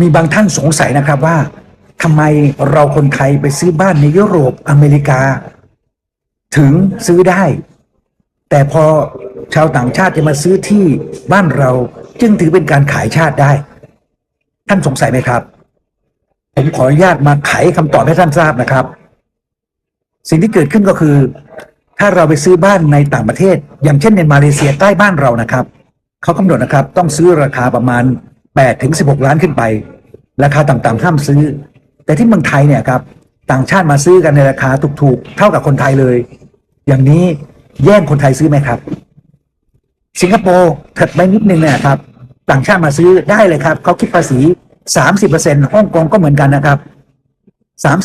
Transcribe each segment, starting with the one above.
มีบางท่านสงสัยนะครับว่าทำไมเราคนไทยไปซื้อบ้านในยุโรปอเมริกา ถึงซื้อได้ แต่พอชาวต่างชาติจะมาซื้อที่บ้านเราจึงถือเป็นการขายชาติได้ ท่านสงสัยไหมครับ ผมขออนุญาตมาไขคำตอบให้ท่านทราบนะครับ สิ่งที่เกิดขึ้นก็คือ ถ้าเราไปซื้อบ้านในต่างประเทศ อย่างเช่นในมาเลเซียใกล้บ้านเรานะครับเขากำหนดนะครับ ต้องซื้อราคาประมาณ 8ถึง16 ล้านขึ้นไป ราคาต่างๆห้ามซื้อ แต่ที่เมืองไทยเนี่ยครับต่างชาติมาซื้อกันในราคาถูกๆ เท่ากับคนไทยเลย อย่างนี้แย่งคนไทยซื้อไหมครับ สิงคโปร์ถัดไปนิดนึงเนี่ยครับ ต่างชาติมาซื้อได้เลยครับเขาคิดภาษี 30%ฮ่องกงก็เหมือนกันนะครับ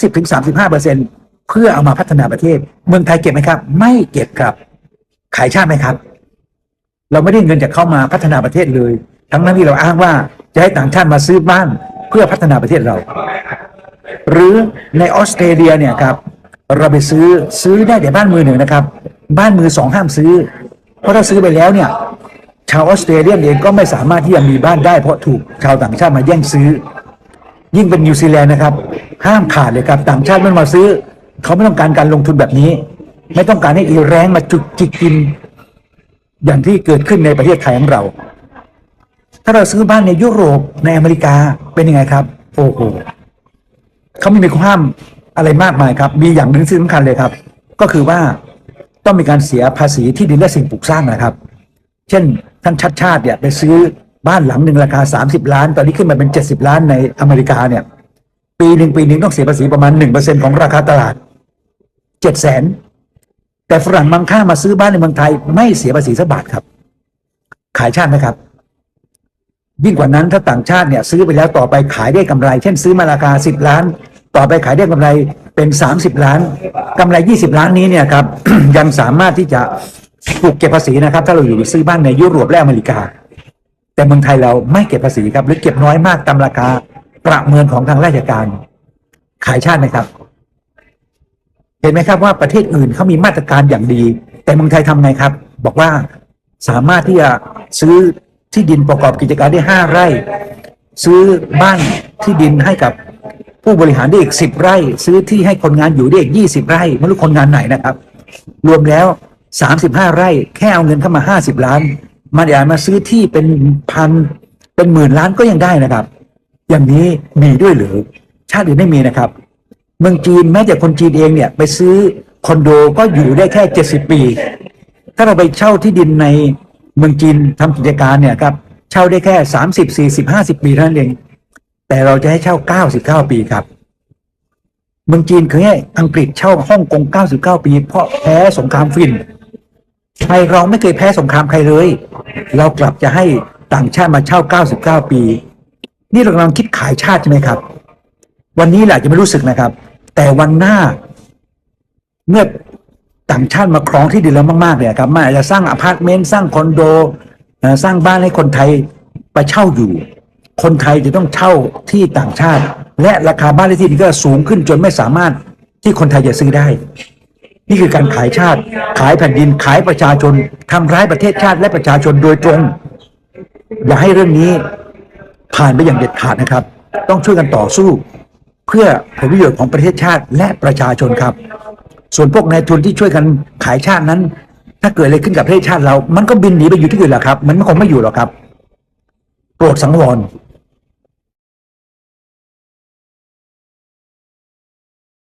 30ถึง35%เพื่อเอามาพัฒนาประเทศ เมืองไทยเก็บไหมครับ ไม่เก็บครับ ขายชาติไหมครับ เราไม่ได้เงินจากเข้ามาพัฒนาประเทศเลย ทั้งนั้นที่เราอ้างว่า จะให้ต่างชาติมาซื้อบ้านเพื่อพัฒนาประเทศเรา หรือในออสเตรเลียเนี่ยครับเราไปซื้อซื้อได้แต่บ้านมือหนึ่งนะครับ บ้านมือสองห้ามซื้อ เพราะถ้าซื้อไปแล้วเนี่ย ชาวออสเตรเลียเองก็ไม่สามารถที่จะมีบ้านได้เพราะถูกชาวต่างชาติมาแย่งซื้อ ยิ่งเป็นนิวซีแลนด์นะครับ ห้ามขาดเลยครับต่างชาติไม่มาซื้อ เขาไม่ต้องการการลงทุนแบบนี้ ไม่ต้องการให้อีแรงมาจุกจิกกิน อย่างที่เกิดขึ้นในประเทศไทยของเรา ถ้าเราซื้อบ้านในยุโรปในอเมริกาเป็นยังไงครับ โอ้โหเขาไม่มีข้อห้ามอะไรมากมายครับ มีอย่างหนึ่งที่สำคัญเลยครับ ก็คือว่าต้องมีการเสียภาษีที่ดินและสิ่งปลูกสร้างนะครับ เช่นท่านชัดชาติเนี่ยไปซื้อบ้านหลังหนึ่งราคา 30 ล้าน ตอนนี้ขึ้นมาเป็น 70 ล้านในอเมริกาเนี่ย ปีหนึ่งปีหนึ่งต้องเสียภาษีประมาณ 1%ของราคาตลาด7แสนแต่ฝรั่งมังค่ามาซื้อบ้านในเมืองไทย ไม่เสียภาษีสักบาทครับ ขายชาตินะครับ ยิ่งกว่านั้นถ้าต่างชาติเนี่ยซื้อไปแล้วต่อไปขายได้กำไร เช่นซื้อมาราคา 10 ล้าน ต่อไปขายได้กำไรเป็น 30 ล้านกำไร 20 ล้านนี้เนี่ยครับยังสามารถที่จะถูกเก็บภาษีนะครับ ถ้าเราอยู่ซื้อบ้านในยุโรปและอเมริกา แต่เมืองไทยเราไม่เก็บภาษีครับ หรือเก็บน้อยมากตามราคาประเมินของทางราชการ ขายชาติไหมครับ เห็นไหมครับว่าประเทศอื่นเขามีมาตรการอย่างดี แต่เมืองไทยทำไงครับ บอกว่าสามารถที่จะซื้อ ที่ดินประกอบกิจการได้ห้าไร่ ซื้อบ้านที่ดินให้กับผู้บริหารได้อีกสิบไร่ ซื้อที่ให้คนงานอยู่ได้อีกยี่สิบไร่ไม่รู้คนงานไหนนะครับ รวมแล้วสามสิบห้าไร่ แค่เอาเงินเข้ามาห้าสิบล้าน มันอาจมาซื้อที่เป็นพันเป็นหมื่นล้านก็ยังได้นะครับ อย่างนี้มีด้วยหรือชาติอื่นไม่มีนะครับ เมืองจีนแม้แต่คนจีนเองเนี่ยไปซื้อคอนโดก็อยู่ได้แค่เจ็ดสิบปี ถ้าเราไปเช่าที่ดินใน เมืองจีนทำกิจการเนี่ยครับเช่าได้แค่สามสิบสี่สิบห้าสิบปีเท่านั้นเอง แต่เราจะให้เช่าเก้าสิบเก้าปีครับ เมืองจีนเคยให้อังกฤษเช่าฮ่องกงเก้าสิบเก้าปี เพราะแพ้สงครามฟินไทยเราไม่เคยแพ้สงครามใครเลย เรากลับจะให้ต่างชาติมาเช่าเก้าสิบเก้าปี นี่เรากำลังคิดขายชาติใช่ไหมครับ วันนี้แหละจะไม่รู้สึกนะครับ แต่วันหน้า เมื่อ ต่างชาติมาครองที่ดินแล้วมากๆเนี่ยครับมันอาจจะสร้างอพาร์ตเมนต์สร้างคอนโดสร้างบ้านให้คนไทยไปเช่าอยู่ คนไทยจะต้องเช่าที่ต่างชาติ และราคาบ้านและที่ดินก็สูงขึ้นจนไม่สามารถที่คนไทยจะซื้อได้ นี่คือการขายชาติ ขายแผ่นดินขายประชาชนทำร้ายประเทศชาติและประชาชนโดยตรง อย่าให้เรื่องนี้ผ่านไปอย่างเด็ดขาดนะครับ ต้องช่วยกันต่อสู้ เพื่อผลประโยชน์ของประเทศชาติและประชาชนครับ ส่วนพวกนายทุนที่ช่วยกันขายชาตินั้น ถ้าเกิดอะไรขึ้นกับประเทศชาติเรา มันก็บินหนีไปอยู่ที่อื่นแหละครับ มันคงไม่อยู่หรอกครับ โปรดสังวร